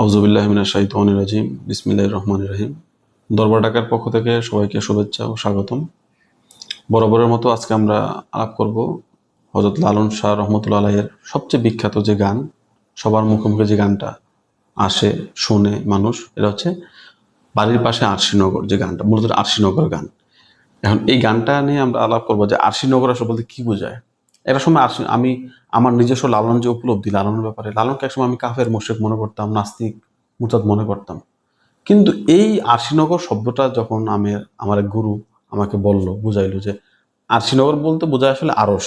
আউজুবিল্লাহমিনা শাহিদ রাজিম বিসমিল্লাহ রহমান রহিম। দরবার ডাকার পক্ষ থেকে সবাইকে শুভেচ্ছা ও স্বাগতম। বরাবরের মতো আজকে আমরা আলাপ করব হজরত লালন শাহ রহমতুল্লা আলাহের সবচেয়ে বিখ্যাত যে গান, সবার মুখে মুখে যে গানটা আসে শোনে মানুষ, এটা হচ্ছে বাড়ির পাশে আরশিনগর যে গানটা, মূলত আরশিনগর গান। এখন এই গানটা নিয়ে আমরা আলাপ করব যে আরশিনগর আসলে বলতে কি বোঝায়? একটা সময় আরশি আমি আমার নিজস্ব লালন যে উপলব্ধি, লালনের ব্যাপারে, লালনকে একসময় আমি কাফের মোশেক মনে করতাম, নাস্তিক মুচাদ মনে করতাম। কিন্তু এই আরশিনগর শব্দটা যখন আমি, আমার এক গুরু আমাকে বলল, বুঝাইল যে আরশিনগর বলতে বোঝায় আসলে আরস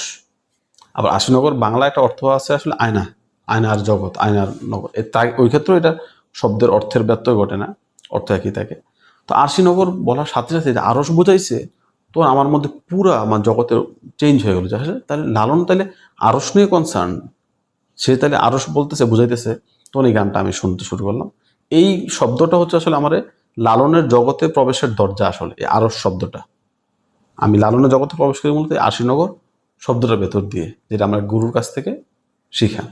আবার আশিনগর বাংলা একটা অর্থ আছে আসলে আয়না আয়নার জগৎ আয়নার নগর। তাই, ওই ক্ষেত্রেও এটা শব্দের অর্থের ব্যত্যয় ঘটে না, অর্থ একই থাকে। তো আরশিনগর বলার সাথে সাথে আরস বোঝাইছে তো আমার মধ্যে পুরো আমার জগতের চেঞ্জ হয়ে গেলো। আসলে তাহলে লালন তাহলে আরস নিয়ে কনসার্ন সে তাহলে আরস বলতেছে, বুঝাইতেছে। তখন এই গানটা আমি শুনতে শুরু করলাম। এই শব্দটা হচ্ছে আসলে আমার লালনের জগতে প্রবেশের দরজা আসলে, এই আরস শব্দটা। আমি লালনের জগতে প্রবেশ করি মূলত আশিনগর শব্দটার ভেতর দিয়ে, যেটা আমার গুরুর কাছ থেকে শিখা।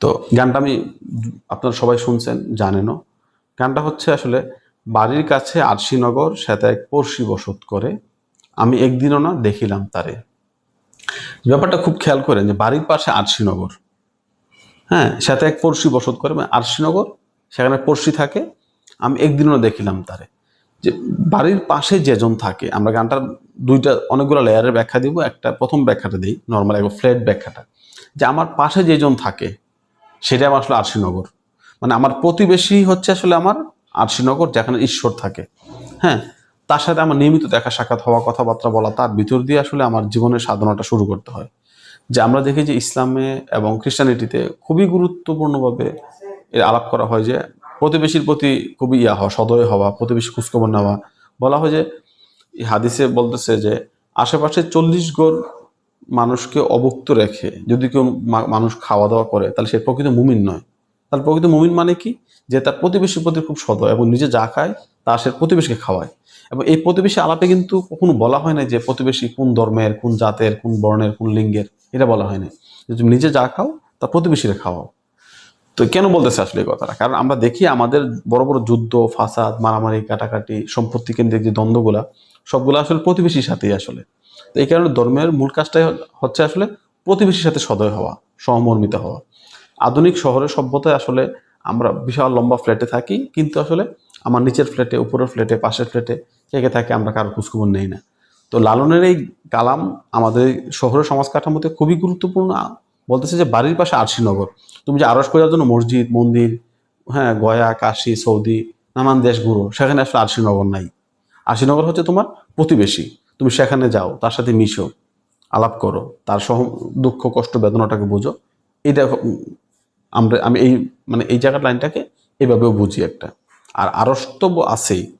তো গানটা আমি আপনারা সবাই শুনছেন, জানেনও। গানটা হচ্ছে আসলে বাড়ির কাছে আরশিনগর সেটা এক পড়শি বসত করে। আমি একদিনও না দেখিলাম তারে। ব্যাপারটা খুব খেয়াল করেন যে বাড়ির পাশে আরশিনগর। হ্যাঁ সাথে এক পড়শি বসত করে মানে আরশিনগর, সেখানে পড়শি থাকে, আমি একদিনও দেখিলাম তারে। যে বাড়ির পাশে যেজন থাকে, আমরা গানটার দুইটা অনেকগুলো লেয়ারের ব্যাখ্যা দিব, একটা প্রথম ব্যাখ্যাটা দিই, নর্মাল একবার ফ্ল্যাট ব্যাখ্যাটা। যে আমার পাশে যেজন থাকে, সেটা আমার আসলে আরশিনগর। মানে আমার প্রতিবেশী হচ্ছে আসলে আমার আরশিনগর, যেখানে ঈশ্বর থাকে। হ্যাঁ তার সাথে আমার নিয়মিত দেখা, সাক্ষাৎ হওয়া, কথাবার্তা বলা, তার ভিতর দিয়ে আসলে আমার জীবনের সাধনাটা শুরু করতে হয়। যে আমরা দেখি যে ইসলামে এবং খ্রিস্টানিটিতে খুবই গুরুত্বপূর্ণভাবে এর আলাপ করা হয় যে প্রতিবেশীর প্রতি খুবই ইয়া হওয়া, সদয় হওয়া, প্রতিবেশী খোঁজখবর নেওয়া। বলা হয় যে হাদিসে বলতেছে যে আশেপাশে চল্লিশ গড় মানুষকে অভুক্ত রেখে যদি কেউ মানুষ খাওয়া দাওয়া করে, তাহলে সে প্রকৃত মুমিন নয়। তাহলে প্রকৃত মুমিন মানে কি? যে তার প্রতিবেশীর প্রতি খুব সদয় এবং নিজে যা খায় তা সে প্রতিবেশীকে খাওয়ায়। এবং এই প্রতিবেশী আলাপে কিন্তু কখনো বলা হয় না যে প্রতিবেশী কোন ধর্মের, কোন জাতের, কোন বর্ণের, কোন লিঙ্গের, এটা বলা হয় না যে তুমি নিজে যা খাও, তা প্রতিবেশীরা খাওয়াও। তো কেন বলতেছে আসলে এই কথাটা? কারণ আমরা দেখি আমাদের বড় বড় যুদ্ধ, ফাসাদ, মারামারি, কাটাকাটি, সম্পত্তি কেন্দ্রিক যে দ্বন্দ্বগুলা, সবগুলো আসলে প্রতিবেশীর সাথেই আসলে। তো এই কারণে ধর্মের মূল কাজটাই হচ্ছে আসলে প্রতিবেশীর সাথে সদয় হওয়া, সহমর্মিত হওয়া। আধুনিক শহরের সভ্যতায় আসলে আমরা বিশাল লম্বা ফ্ল্যাটে থাকি, কিন্তু আসলে আমার নিচের ফ্ল্যাটে, উপরের ফ্ল্যাটে, পাশের ফ্ল্যাটে কে কে থাকে আমরা কারও খোঁজখবর নেই না। তো লালনের এই কালাম আমাদের শহরের সমাজ কাঠামোতে খুবই গুরুত্বপূর্ণ। বলতেছে যে বাড়ির পাশে আরশিনগর তুমি যে আরস করার জন্য মসজিদ, মন্দির হ্যাঁ গয়া, কাশী, সৌদি, নানান দেশ ঘুরো, সেখানে আসলে আরশিনগর নাই। আরশিনগর হচ্ছে তোমার প্রতিবেশী। তুমি সেখানে যাও, তার সাথে মিশো, আলাপ করো, তার সহ দুঃখ, কষ্ট, বেদনাটাকে বুঝো। এটা আমরা, আমি এই মানে এই জায়গার লাইনটাকে এভাবেও বুঝি একটা। আর আরস তো ব- আছেই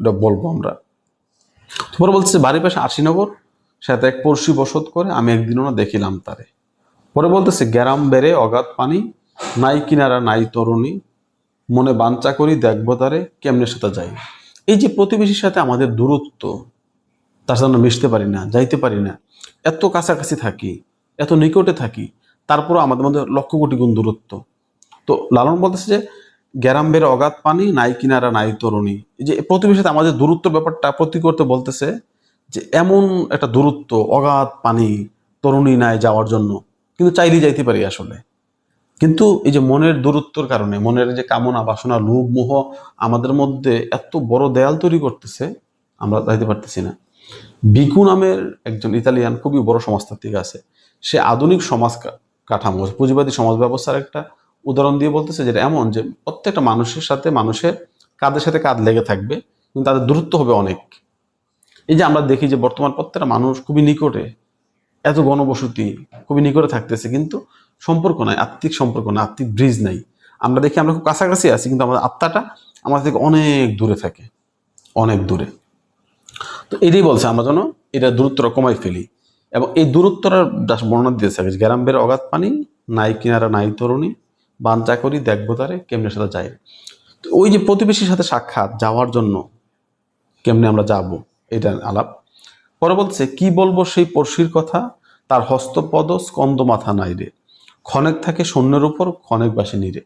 ওটা বলব আমরা। তারপরে বলছে বাড়ির পাশে আশিনগর সাথে এক পড়শি বসত করে, আমি একদিনও না দেখিলাম তারে। পরে বলতেছে গ্যারাম বেড়ে অগাধ পানি, নাই কিনারা, নাই তরুণী, মনে বাঞ্চা করি দেখব তারে, কেমনে সাথে যাই এই যে প্রতিবেশীর সাথে আমাদের দূরত্ব, তার সাথে মিশতে পারি না, যাইতে পারি না। এত কাছাকাছি থাকি, এত নিকটে থাকি তারপরও আমাদের মধ্যে লক্ষ কোটি গুণ দূরত্ব। তো লালন বলতেছে যে গ্যারাম্বের অগাধ পানি, নাই কিনারা, নাই তরুণী। যে প্রতিবেশীতে আমাদের দূরত্ব ব্যাপারটা প্রতি করতে বলতেছে যে, এমন একটা দূরত্ব, অগাধ পানি, তরুণী নাই যাওয়ার জন্য। কিন্তু চাইলেই যাইতে পারি আসলে। কিন্তু এই যে মনের দূরত্বর কারণে, মনের যে কামনা, বাসনা, লোভ, মোহ আমাদের মধ্যে এত বড় দেয়াল তৈরি করতেছে, আমরা যাইতে পারতেছি না। বিকু নামের একজন ইতালিয়ান খুবই বড় সমাজতাত্ত্বিক আছে। সে আধুনিক সমাজ কাঠামো, পুঁজিবাদী সমাজ ব্যবস্থার একটা উদাহরণ দিয়ে বলতেছে যেটা এমন যে প্রত্যেকটা মানুষের সাথে মানুষের কাঁধের সাথে কাঁধ লেগে থাকবে, কিন্তু তাদের দূরত্ব হবে অনেক। এই যে আমরা দেখি যে বর্তমান প্রত্যেকটা মানুষ খুবই নিকটে, এত গণবসতি খুবই নিকটে থাকতেছে, কিন্তু সম্পর্ক নাই, আত্মিক সম্পর্ক নাই, আত্মিক ব্রিজ নাই। আমরা দেখি আমরা খুব কাছাকাছি আছি, কিন্তু আমাদের আত্মাটা আমাদের থেকে অনেক দূরে থাকে, অনেক দূরে। তো এটাই বলছে আমরা যেন এটা দূরত্বটা কমাই ফেলি। এবং এই দূরত্বটা বর্ণনা দিয়েছে আগে যে গ্রামের অগাধ পানি, নাই কিনারা, নাই তরুণী, বাঞ্চা করি, দেখব তারে, কেমনে সাথে তো ওই যে প্রতিবেশীর সাথে সাক্ষাৎ, যাওয়ার জন্য কেমনে আমরা যাব, এটা আলাপ। পরে বলছে, কি বলব সেই পড়শির কথা? তার হস্তপদ, স্কন্দ মাথা নাই রে। ক্ষণেক থাকে শূন্যের উপর, ক্ষণেক বাসে নিরে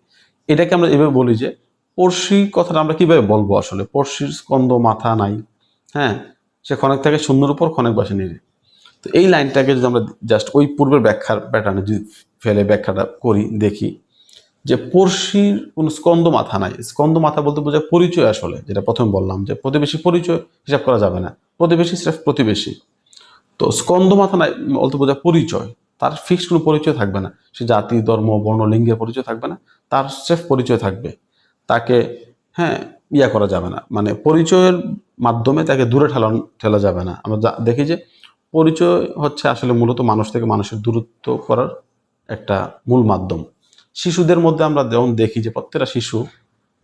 এটাকে আমরা এভাবে বলি যে পড়শি কথাটা আমরা কীভাবে বলব আসলে? পড়শির স্কন্দ মাথা নাই। হ্যাঁ সে ক্ষণেক থাকে শূন্যর উপর, ক্ষণেক বাসে নিয়ে তো এই লাইনটাকে যদি আমরা জাস্ট ওই পূর্বের ব্যাখ্যার প্যাটার্নে যদি ফেলে ব্যাখ্যাটা করি, দেখি যে পড়শির কোনো স্কন্দ মাথা নাই। স্কন্দ মাথা বলতে বোঝায় পরিচয় আসলে, যেটা প্রথমে বললাম যে প্রতিবেশী পরিচয় হিসাব করা যাবে না। প্রতিবেশী স্রেফ প্রতিবেশী। তো স্কন্দ মাথা নাই বলতে বোঝায় পরিচয়। তার ফিক্সড কোনো পরিচয় থাকবে না। সে জাতি, ধর্ম, বর্ণ, লিঙ্গের পরিচয় থাকবে না। তার স্রেফ পরিচয় থাকবে। তাকে হ্যাঁ ইয়া করা যাবে না। মানে পরিচয়ের মাধ্যমে তাকে দূরে ঠেলানো, ঠেলা যাবে না। আমরা দেখি যে পরিচয় হচ্ছে আসলে মূলত মানুষ থেকে মানুষের দূরত্ব করার একটা মূল মাধ্যম। শিশুদের মধ্যে আমরা যেমন দেখি যে প্রত্যেকটা শিশু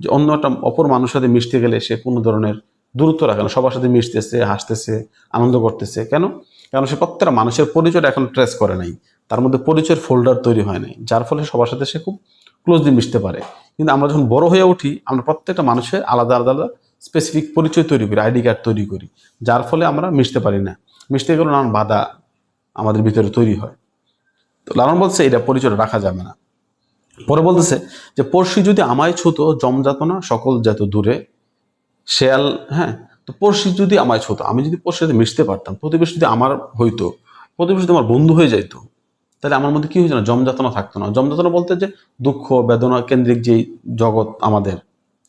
যে অন্য একটা অপর মানুষের সাথে মিশতে গেলে সে কোনো ধরনের দূরত্ব রাখে না। সবার সাথে মিশতেছে, হাসতেছে, আনন্দ করতেছে। কেন? কারণ সে প্রত্যেকটা মানুষের পরিচয়টা এখন ট্রেস করে নাই। তার মধ্যে পরিচয়ের ফোল্ডার তৈরি হয় নাই। যার ফলে সবার সাথে সে খুব ক্লোজলি মিশতে পারে। কিন্তু আমরা যখন বড় হয়ে উঠি, আমরা প্রত্যেকটা মানুষের আলাদা আলাদা স্পেসিফিক পরিচয় তৈরি করি, আইডি কার্ড তৈরি করি। যার ফলে আমরা মিশতে পারি না। মিশতে গেলে নানান বাধা আমাদের ভিতরে তৈরি হয়। তো লালন বলছে, এটা পরিচয় রাখা যাবে না। পরে বলতেছে যে পড়শি যদি আমায় ছুতো না, সকল যেত দূরে, শেয়াল হ্যাঁ তো পড়শি যদি আমায় ছুতো, আমি যদি পড়শির সাথে মিশতে পারতাম, প্রতিবেশী যদি আমার হইতো, প্রতিবেশী যদি আমার বন্ধু হয়ে যাইতো, তাহলে আমার মধ্যে কি হয়েছে না, জমজাতনা থাকতো না। জমজাতনা বলতে যে, দুঃখ, বেদনা কেন্দ্রিক যেই জগৎ আমাদের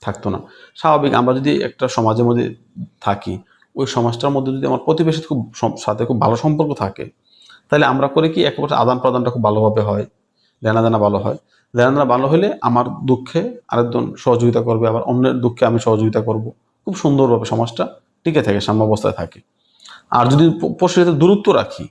থাকতো না। স্বাভাবিক, আমরা যদি একটা সমাজের মধ্যে থাকি ওই সমাজটার মধ্যে যদি আমার প্রতিবেশীর খুব সাথে খুব ভালো সম্পর্ক থাকে, তাহলে আমরা করে কি একেবারে আদান প্রদানটা খুব ভালোভাবে হয়, লেনাদেনা ভালো হয়। লেনাদেনা ভালো হলে আমার দুঃখে আরেকজন সহযোগিতা করবে, আবার অন্যের দুঃখে আমি সহযোগিতা করব। খুব সুন্দরভাবে সমাজটা টিকে থাকে সাম্য অবস্থায় থাকে। আর যদি প- পশুর সাথে দূরত্ব রাখি,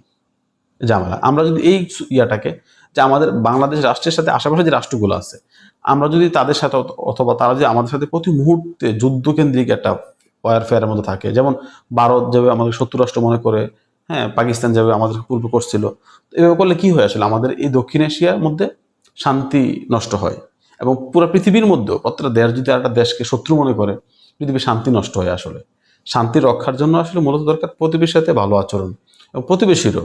ঝামেলা, আমরা যদি এই ইয়াটাকে যে আমাদের বাংলাদেশ রাষ্ট্রের সাথে আশেপাশে যে রাষ্ট্রগুলো আছে, আমরা যদি তাদের সাথে অথবা তারা যদি আমাদের সাথে প্রতি মুহূর্তে যুদ্ধকেন্দ্রিক একটা ওয়ারফেয়ারের মধ্যে থাকে। যেমন ভারত যাবে আমাদের শত্রু রাষ্ট্র মনে করে হ্যাঁ পাকিস্তান যাবে আমাদের পূর্বে করছিল এভাবে করলে কি হয় আসলে? আমাদের এই দক্ষিণ এশিয়ার মধ্যে শান্তি নষ্ট হয় এবং পুরো পৃথিবীর মধ্যেও প্রত্যেকটা দেশ যদি একটা দেশকে শত্রু মনে করে, পৃথিবীর শান্তি নষ্ট হয় আসলে। শান্তি রক্ষার জন্য আসলে মূলত দরকার প্রতিবেশীর সাথে ভালো আচরণ এবং প্রতিবেশীরও।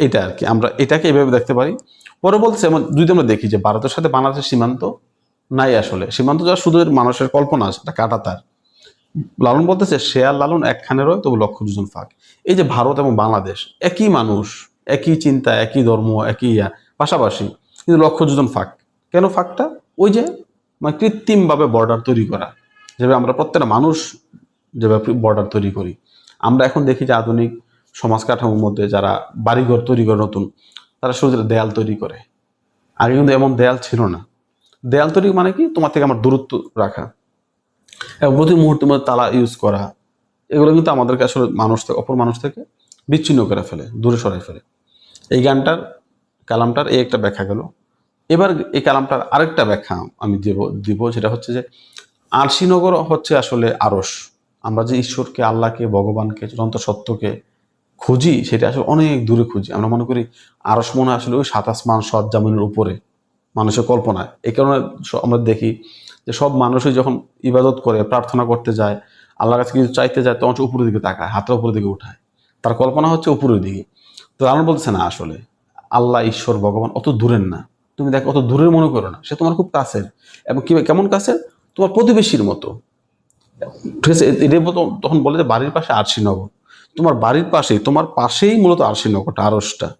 এটা আর কি, আমরা এটাকে এভাবে দেখতে পারি। পরে বলছে যদি আমরা দেখি যে ভারতের সাথে বাংলাদেশের সীমান্ত নাই আসলে, সীমান্ত যা শুধু মানুষের কল্পনা আছে কাটা তার। লালন বলতেছে শেয়াল লালন একখানে রয়, তবু লক্ষ দুজন ফাঁক। এই যে ভারত এবং বাংলাদেশ, একই মানুষ, একই চিন্তা, একই ধর্ম, একই ইয়া, পাশাপাশি কিন্তু লক্ষ দুজন ফাঁক। কেন ফাঁকটা? ওই যে মানে কৃত্রিমভাবে বর্ডার তৈরি করা। যেভাবে আমরা প্রত্যেকটা মানুষ যেভাবে বর্ডার তৈরি করি। আমরা এখন দেখি যে আধুনিক সমাজ কাঠামোর মধ্যে যারা বাড়িঘর তৈরি করে নতুন, তারা শুধু দেয়াল তৈরি করে। আগে কিন্তু এমন দেয়াল ছিল না। দেয়াল তৈরি মানে কি? তোমার থেকে আমার দূরত্ব রাখা। এবং প্রতি মুহূর্তে মধ্যে তালা ইউজ করা এগুলো কিন্তু আমাদেরকে আসলে মানুষ থেকে, অপর মানুষ থেকে বিচ্ছিন্ন করে ফেলে, দূরে সরাই ফেলে। এই গানটার, কালামটার এই একটা ব্যাখ্যা গেল। এবার এই কালামটার আরেকটা ব্যাখ্যা আমি দিব দিব, যেটা হচ্ছে যে আরশিনগর হচ্ছে আসলে আরস আমরা যে ঈশ্বরকে, আল্লাহকে, ভগবানকে চূড়ান্ত সত্যকে খুঁজি, সেটা আসলে অনেক দূরে খুঁজি। আমরা মনে করি আরস মনে আসলে ওই সাত আসমান সৎ জামিনের উপরে। মানুষের কল্পনায়। এই কারণে আমরা দেখি যে সব মানুষই যখন ইবাদত করে, প্রার্থনা করতে যায়, আল্লাহর কাছে কিছু চাইতে যায়, তখন উপরের দিকে তাকায় হাতের উপরের দিকে উঠায়। তার কল্পনা হচ্ছে উপরের দিকে। তো আল্লাহ বলছে না আসলে, আল্লাহ ঈশ্বর ভগবান অত দূরের না। তুমি দেখো, অত দূরের মনে করো না। সে তোমার খুব কাছের। এবং কি কেমন কাছের? তোমার প্রতিবেশীর মতো। ঠিক আছে এটার মতো তখন বলে যে বাড়ির পাশে আরশিনগর। তোমার বাড়ির পাশেই, তোমার পাশেই মূলত আরশিনগরটা আরসটা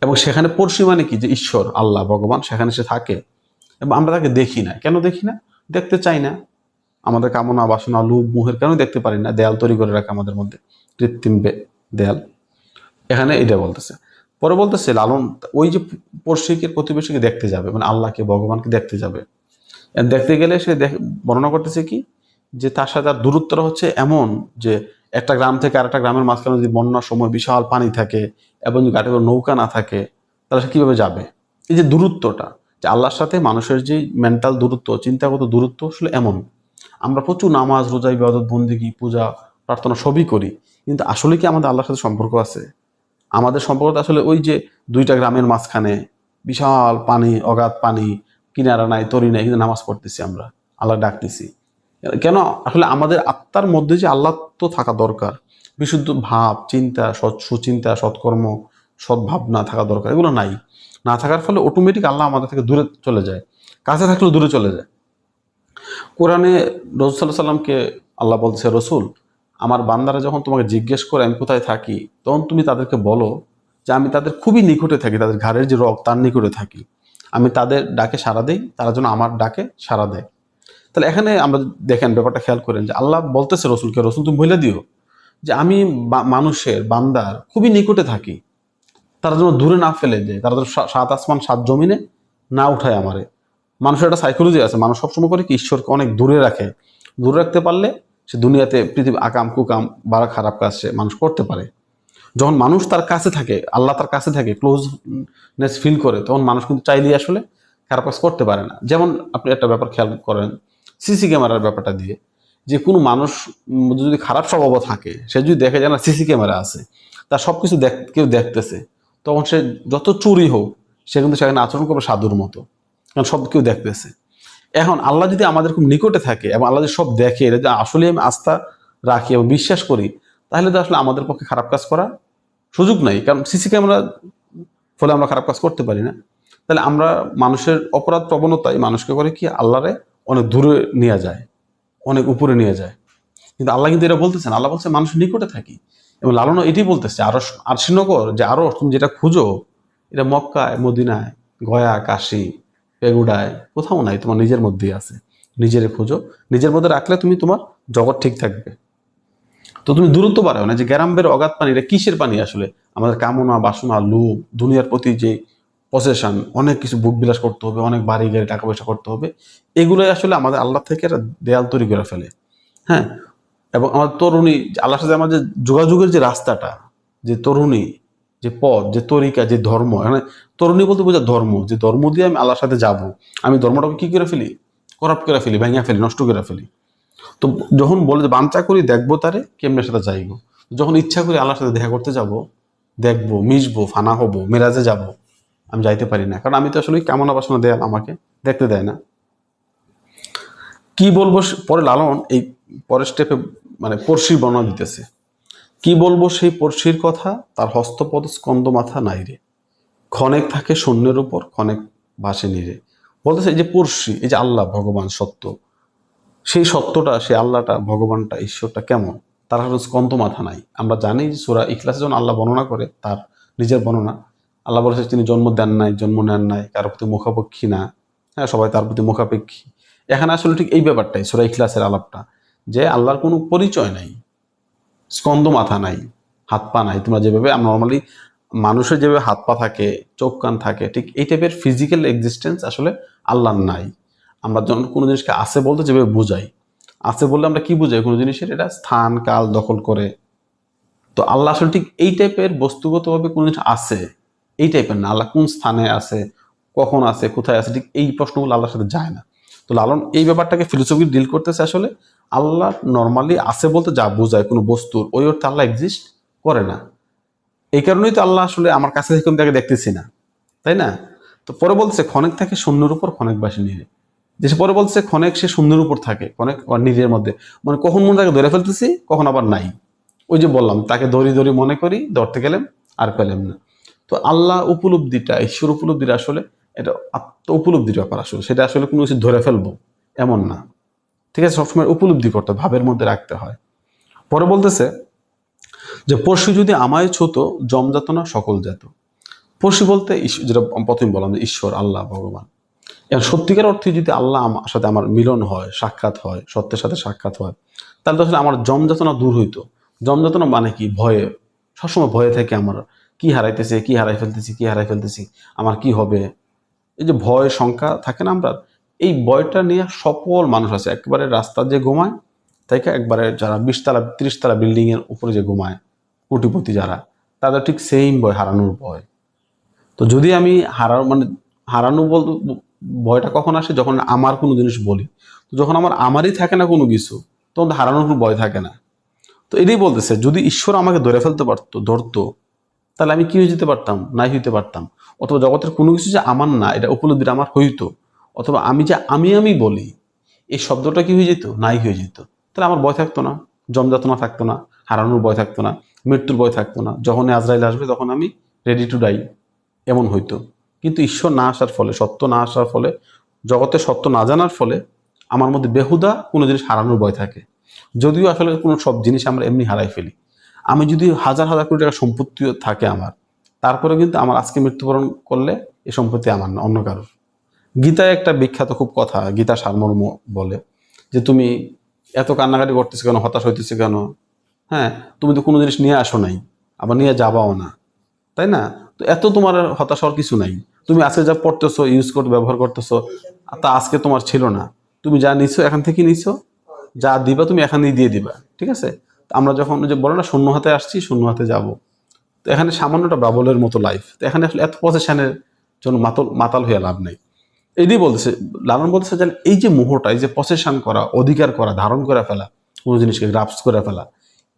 এবং সেখানে পড়শি মানে কি? যে ঈশ্বর, আল্লাহ, ভগবান, সেখানে সে থাকে। এবং আমরা তাকে দেখি না। কেন দেখি না? দেখতে চাই না। আমাদের কামনা, বাসনা, লোভ, মুহের কেন দেখতে পারি না? দেয়াল তৈরি করে রাখে আমাদের মধ্যে। কৃত্রিম দেয়াল। এখানে এটা বলতেছে। পরে বলতেছে, লালন, ওই যে পড়শিকে প্রতিবেশীকে দেখতে যাবে মানে আল্লাহকে, ভগবানকে দেখতে যাবে। দেখতে গেলে সে দেখ- বর্ণনা করতেছে কি? যে তার সাথে তার দূরত্বটা হচ্ছে এমন যে একটা গ্রাম থেকে আরেকটা গ্রামের মাঝখানে যদি বন্যার সময় বিশাল পানি থাকে এবং যদি ঘাটে নৌকা না থাকে, তাহলে সে কীভাবে যাবে? এই যে দূরত্বটা যে আল্লাহর সাথে মানুষের যে মেন্টাল দূরত্ব, চিন্তাগত দূরত্ব আসলে এমন। আমরা প্রচুর নামাজ, রোজা, ইবাদত, বন্দিগি, পূজা, প্রার্থনা সবই করি। কিন্তু আসলে কি আমাদের আল্লাহর সাথে সম্পর্ক আছে? আমাদের সম্পর্কটা আসলে ওই যে দুইটা গ্রামের মাঝখানে বিশাল পানি, অগাধ পানি, কিনারা নাই, তরি নাই, কিন্তু নামাজ পড়তেছি আমরা। আল্লাহ ডাকতেছি। কেন? আসলে আমাদের আত্মার মধ্যে যে আল্লাহ তো থাকা দরকার। বিশুদ্ধ ভাব, চিন্তা, সৎ সুচিন্তা, সৎকর্ম সদ্ভাবনা থাকা দরকার, এগুলো নাই। না থাকার ফলে অটোমেটিক আল্লাহ আমাদের থেকে দূরে চলে যায়। কাছে থাকলেও দূরে চলে যায়। কোরআনে রসুল সাল্লাহ সাল্লামকে আল্লাহ বলছে, রসুল, আমার বান্দারা যখন তোমাকে জিজ্ঞেস করে আমি কোথায় থাকি, তখন তুমি তাদেরকে বলো যে আমি তাদের খুবই নিকটে থাকি, তাদের ঘাড়ের যে রক তার নিকটে থাকি। আমি তাদের ডাকে সাড়া দেই, তারা যেন আমার ডাকে সাড়া দেয়। তাহলে এখানে আমরা দেখেন, ব্যাপারটা খেয়াল করেন যে আল্লাহ বলতেছে রসুলকে, রসুল, তুমি বলে দিও যে আমি মানুষের, বান্দার খুবই নিকটে থাকি। তারা যেন দূরে না ফেলে যায় তারা যেন সাত আসমান, সাত জমিনে না উঠায় আমারে। মানুষের একটা সাইকোলজি আছে। মানুষ সবসময় করে কি ঈশ্বরকে অনেক দূরে রাখে। দূরে রাখতে পারলে সে দুনিয়াতে পৃথিবী আকাম, কুকাম বা খারাপ কাজ সে মানুষ করতে পারে। যখন মানুষ তার কাছে থাকে, আল্লাহ তার কাছে থাকে ক্লোজনেস ফিল করে, তখন মানুষ কিন্তু চাইলেই আসলে খারাপ কাজ করতে পারে না। যেমন আপনি একটা ব্যাপার খেয়াল করেন, সিসি ক্যামেরার ব্যাপারটা দিয়ে। যে কোনো মানুষ যদি খারাপ স্বভাব থাকে, সে যদি দেখে যায় না, সিসি ক্যামেরা আছে, তার সব কিছু দেখ, কেউ দেখতেছে। তখন সে যত চুরি হোক, সে কিন্তু সেখানে আচরণ করবে সাধুর মতো। কারণ সব কেউ দেখতেছে। এখন আল্লাহ যদি আমাদের খুব নিকটে থাকে এবং আল্লাহ যদি সব দেখে, এটা যদি আসলে আমি আস্থা রাখি এবং বিশ্বাস করি, তাহলে তো আসলে আমাদের পক্ষে খারাপ কাজ করা সুযোগ নাই। কারণ সিসি ক্যামেরা ফলে আমরা খারাপ কাজ করতে পারি না। তাহলে আমরা মানুষের অপরাধ প্রবণতায় মানুষকে করে কি আল্লাহরে অনেক দূরে নিয়ে যায়, অনেক উপরে নিয়ে যায়। কিন্তু আল্লাহ কিন্তু এটা বলতেছেন। আল্লাহ বলছে মানুষের নিকটে থাকি। এবং লালনও এটাই বলতেছে আরও আর শ্রীনগর যে আরও তুমি যেটা খুঁজো, এটা মক্কায়, মদিনায়, গয়া, কাশি, পেগুডায়, কোথাও নাই, তোমার নিজের মধ্যেই আছে। নিজেরে খুঁজো, নিজের মধ্যে রাখলে তুমি তোমার জগৎ ঠিক থাকবে। তো তুমি দূরত্ব বাড়াও না, যে গ্যারাম্বের অগাধ পানি, এটা কিসের পানি আসলে? আমাদের কামনা, বাসনা, লোভ, দুনিয়ার প্রতি যে পসেশন অনেক কিছু বুক বিলাস করতে হবে, অনেক বাড়ি, গাড়ি, টাকা পয়সা করতে হবে, এগুলোই আসলে আমাদের আল্লাহ থেকে একটা দেয়াল তৈরি করে ফেলে। হ্যাঁ? এবং আমার তরুণী, আল্লাহর সাথে আমার যে যোগাযোগের যে রাস্তাটা, যে তরুণী, যে পথ, যে তরিকা, যে ধর্ম মানে তরুণী বলতে বোঝা ধর্ম, যে ধর্ম দিয়ে আমি আল্লাহর সাথে যাব। আমি ধর্মটাকে কী করে ফেলি? করাপ করে ফেলি, ভেঙে ফেলি, নষ্ট করে ফেলি। তো যখন বলে যে বাঞ্চা করি, দেখব তারে কেমনের সাথে যাইবো যখন ইচ্ছা করি আল্লাহর সাথে দেখা করতে যাব, দেখব, মিশবো, ফানা হব, মেরাজে যাব, আমি যাইতে পারি না। কারণ আমি তো আসলে কামনা বাসনা দেয়াল আমাকে দেখতে দেয় না। কি বলব পরে লালন, এই পরের স্টেপে মানে পড়শির বর্ণনা দিতেছে। কি বলব সেই পড়শির কথা? তার হস্তপদ স্কন্দ মাথা নাই রে। ক্ষণেক থাকে শূন্যের উপর, ক্ষণেক ভাসে নিরে বলতেছে এই যে পড়শি, এই যে আল্লাহ ভগবান সত্য, সেই সত্যটা, সেই আল্লাহটা, ভগবানটা, ঈশ্বরটা কেমন? তার হাতে স্কন্দ মাথা নাই। আমরা জানি সুরা ইখলাসে যখন আল্লাহ বর্ণনা করে, তার নিজের বর্ণনা, আল্লাহ বলেছে তিনি জন্ম দেন নাই, জন্ম নেন নাই, কারোর প্রতি মুখাপেক্ষী না। হ্যাঁ সবাই তার প্রতি মুখাপেক্ষী। এখানে আসলে ঠিক এই ব্যাপারটাই, সুরা ইখলাসের আলাপটা। যে আল্লাহর কোনো পরিচয় নাই স্কন্দ মাথা নাই, হাত পা নাই। তোমরা যেভাবে নর্মালি মানুষের যেভাবে হাত পা থাকে, চোখ কান থাকে, ঠিক এই টাইপের ফিজিক্যাল এক্সিস্টেন্স আসলে আল্লাহর নাই। আমরা যখন কোনো জিনিসকে আছে বলতে যেভাবে বোঝাই, আছে বললে আমরা কি বুঝাই? কোনো জিনিসের এটা স্থান, কাল দখল করে। তো আল্লাহ আসলে ঠিক এই টাইপের বস্তুগতভাবে কোনো জিনিস আছে, এই টাইপের না। আল্লাহ কোন স্থানে আছে, কখন আছে, কোথায় আছে, ঠিক এই প্রশ্নগুলো আল্লাহর সাথে যায় না। তো লালন এই ব্যাপারটাকে ফিলোসফি ডিল করতেছে আসলে আল্লাহ নর্মালি আছে বলতে যা বোঝায়, কোনো বস্তুর, ওই অর্থে আল্লাহ এক্সিস্ট করে না। এই কারণেই তো আল্লাহ আসলে আমার কাছে থেকে তাকে দেখতেছি না। তাই না? তো পরে বলছে, ক্ষণেক থাকে শূন্যের উপর, ক্ষণেক বাসী নিরে যে পরে বলছে, ক্ষণেক সে শূন্যের উপর থাকে, ক্ষণেক নিজের মধ্যে। মানে কখন মনে তাকে ধরে ফেলতেছি, কখন আবার নাই। ওই যে বললাম, তাকে ধরি দড়ি মনে করি, ধরতে গেলাম, আর পেলাম না। তো আল্লাহ উপলব্ধিটা, ঈশ্বর উপলব্ধিটা আসলে এটা আত্ম উপলব্ধির ব্যাপার আসলে। সেটা আসলে কোনো কিছু ধরে ফেলব, এমন না। ঠিক আছে, সবসময় উপলব্ধি করতে ভাবের মধ্যে রাখতে হয়। পরে বলতেছে যে পরশু যদি আমায় ছুতো জমযাতনা সকল যেত পরশু বলতে যেটা প্রথমে বললাম যে, ঈশ্বর, আল্লাহ, ভগবান। এখন সত্যিকার অর্থে যদি আল্লাহ আমার সাথে আমার মিলন হয়, সাক্ষাৎ হয়, সত্যের সাথে সাক্ষাৎ হয়, তাহলে তো আসলে আমার জমযাতনা দূর হইতো। জমযাতনা মানে কি? ভয়ে, সবসময় ভয়ে থেকে আমার, কি হারাইতেছে, কি হারাই ফেলতেছি, কি হারাই ফেলতেছি, আমার কি হবে? এই যে ভয়, শঙ্কা থাকে না আমরা এই ভয়টা নিয়ে সকল মানুষ আছে। একবারে রাস্তা যে ঘুমায় থেকে একবারে যারা বিশতলা, ত্রিশতলা বিল্ডিং এর উপরে যে ঘুমায়, কোটিপতি যারা, তাদের ঠিক সেম ভয় হারানোর ভয় তো যদি আমি হারা মানে হারানো বল ভয়টা কখন আসে? যখন আমার কোনো জিনিস বলি। তো যখন আমার আমারই থাকে না কোনো কিছু, তখন হারানোর কোনো ভয় থাকে না। তো এটাই বলতেছে, যদি ঈশ্বর আমাকে ধরে ফেলতে পারতো, ধরতো, তাহলে আমি কি হয়ে যেতে পারতাম? নাই হইতে পারতাম। অথবা জগতের কোনো কিছু যে আমার না, এটা উপলব্ধিটা আমার হইতো। অথবা আমি যে আমি আমি বলি, এই শব্দটা কি হয়ে যেত? নাই হয়ে যেত। তাহলে আমার ভয় থাকতো না। জমযাতনা থাকতো না, হারানোর ভয় থাকতো না, মৃত্যুর ভয় থাকতো না। যখন আজরাইল আসবে, তখন আমি রেডি টু ডাই এমন হইতো। কিন্তু ঈশ্বর না আসার ফলে, সত্য না আসার ফলে, জগতে সত্য না জানার ফলে আমার মধ্যে বেহুদা কোনো জিনিস হারানোর ভয় থাকে। যদিও আসলে কোনো সব জিনিস আমরা এমনি হারাই ফেলি। আমি যদি হাজার হাজার কোটি টাকা সম্পত্তিও থাকে আমার তারপরে কিন্তু আমার আজকে মৃত্যুবরণ করলে এ সম্পত্তি আমার না, অন্য কারোর। গীতায় একটা বিখ্যাত খুব কথা, গীতা সারমর্ম বলে, যে তুমি এত কান্নাকাটি করতেছো কেন, হতাশ হইতেছে কেন? হ্যাঁ তুমি তো কোনো জিনিস নিয়ে আসো নাই, আবার নিয়ে যাবাও না, তাই না? তো এত তোমার হতাশ হওয়ার কিছু নাই। তুমি আজকে যা পড়তেছো ইউজ করতে ব্যবহার করতেছো, তা আজকে তোমার ছিল না। তুমি যা নিছো, এখান থেকে নিছো, যা দিবা তুমি এখানেই দিয়ে দিবা, ঠিক আছে? আমরা যখন যে বলো না, শূন্য হাতে আসছি, শূন্য হাতে যাব। তো এখানে সামান্যটা বাবলের মতো লাইফ তো এখানে আসলে এত পজিশনের জন্য মাতল মাতাল হয়ে লাভ নেই। এটাই বলতেছে, লালন বলতেছে যে এই যে মোহটা এই যে পসেশন করা, অধিকার করা, ধারণ করে ফেলা, কোনো জিনিসকে গ্রাফস করে ফেলা,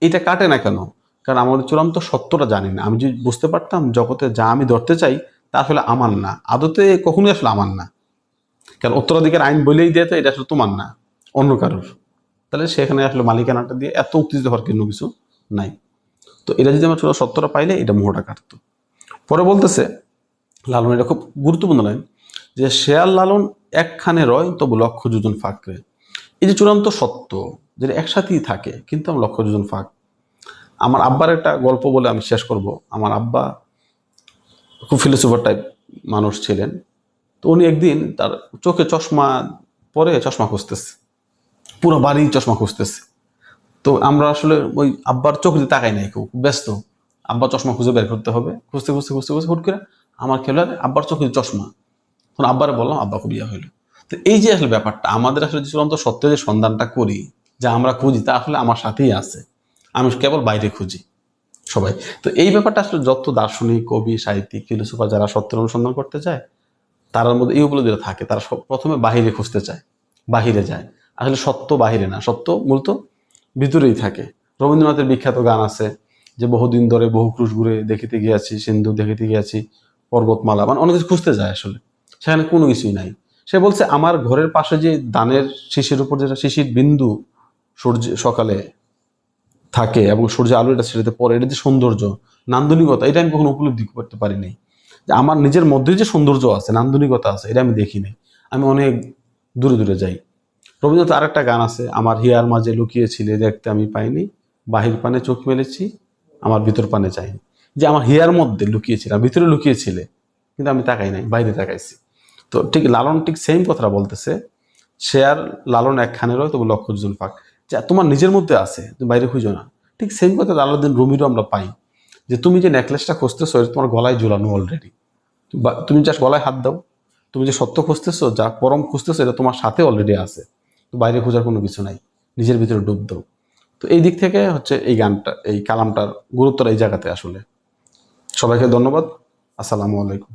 এটা কাটে না কেন? কারণ আমাদের চূড়ান্ত সত্যটা জানি না। আমি যদি বুঝতে পারতাম জগতে যা আমি ধরতে চাই, তা আসলে আমার না। আদতে কখনোই আসলে আমার না। কারণ উত্তরাধিকার আইন বলেই দিয়ে তো, এটা আসলে তোমার না, অন্য কারোর। তাহলে সেখানে আসলে মালিকানাটা দিয়ে এত উত্তেজিত হওয়ার কোনো কিছু নাই। তো এটা যদি আমার চূড়ান্ত সত্যটা পাইলে, এটা মোহটা কাটতো। পরে বলতেছে, লালন এটা খুব গুরুত্বপূর্ণ লাইন যে শেয়াল লালন একখানে রয়, তবু লক্ষ যোজন ফাঁকরে। এই যে চূড়ান্ত সত্য, যেটা একসাথেই থাকে, কিন্তু আমার লক্ষ যোজন ফাঁক। আমার আব্বার একটা গল্প বলে আমি শেষ করব। আমার আব্বা খুব ফিলোসফার টাইপ মানুষ ছিলেন। তো উনি একদিন তার চোখে চশমা পরে চশমা খুঁজতেছে। পুরো বাড়ি চশমা খুঁজতেছে। তো আমরা আসলে ওই আব্বার চোখ দিয়ে তাকাই নাই, খুব ব্যস্ত। আব্বার চশমা খুঁজে বের করতে হবে। খুঁজতে খুঁজতে খুঁজতে খুঁজতে হুট করে আমার খেলো আব্বার চোখে চশমা। তখন আব্বারে বললাম, আব্বা খুব ইয়া হইল। তো এই যে আসলে ব্যাপারটা, আমাদের আসলে যে চূড়ান্ত সত্যের যে সন্ধানটা করি, যা আমরা খুঁজি, তা আসলে আমার সাথেই আছে। আমি কেবল বাইরে খুঁজি সবাই। তো এই ব্যাপারটা আসলে যত দার্শনিক, কবি, সাহিত্যিক, ফিলোসফার যারা সত্যের অনুসন্ধান করতে চায় তার মধ্যে এই উপলব্ধিটা থাকে। তারা প্রথমে বাহিরে খুঁজতে চায়, বাহিরে যায়। আসলে সত্য বাহিরে না, সত্য মূলত ভিতরেই থাকে। রবীন্দ্রনাথের বিখ্যাত গান আছে যে, বহুদিন ধরে বহু ক্রুশ ঘুরে দেখিতে গিয়েছি, সিন্ধু দেখিতে গিয়েছি, পর্বতমালা মানে অনেক কিছু খুঁজতে যায় আসলে। সেখানে কোনো কিছুই নাই। সে বলছে, আমার ঘরের পাশে যে দানের শিশির উপর যেটা শিশির বিন্দু সূর্য সকালে থাকে এবং সূর্য আলো এটা সেটাতে পড়ে, এটা যে সৌন্দর্য, নান্দনিকতা, এটা আমি কখনো উপলব্ধি করতে পারিনি যে আমার নিজের মধ্যে যে সৌন্দর্য আছে, নান্দনিকতা আছে, এটা আমি দেখিনি আমি অনেক দূরে দূরে যাই। রবীন্দ্রনাথ আরেকটা গান আছে, আমার হিয়ার মাঝে লুকিয়েছিলে দেখতে আমি পাইনি, বাহির পানে চোখ মেলেছি, আমার ভিতর পানে চাইনি যে আমার হিয়ার মধ্যে লুকিয়েছিলাম ভিতরে লুকিয়েছিলে, কিন্তু আমি তাকাই নাই, বাইরে তাকাইছি। তো ঠিক লালন ঠিক সেম কথা বলতেছে। সে আর লালন একখানেরও তবু লক্ষ জন ফাঁক। যা তোমার নিজের মধ্যে আছে, তুমি বাইরে খুঁজো না। ঠিক সেম কথা লালুদ্দিন রুমিরও আমরা পাই, যে তুমি যে নেকলেসটা খুঁজতেছো, এটা তোমার গলায় ঝুলানো অলরেডি তুমি জাস্ট গলায় হাত দাও। তুমি যে সত্য খুঁজতেছো, যা পরম খুঁজতেছো, এটা তোমার সাথে অলরেডি আছে। তো বাইরে খোঁজার কোনো কিছু নাই। নিজের ভিতরে ডুব দাও। তো এই দিক থেকে হচ্ছে এই গানটা, এই কালামটার গুরুত্বটা এই জায়গাতে আসলে। সবাইকে ধন্যবাদ। আসসালামু আলাইকুম।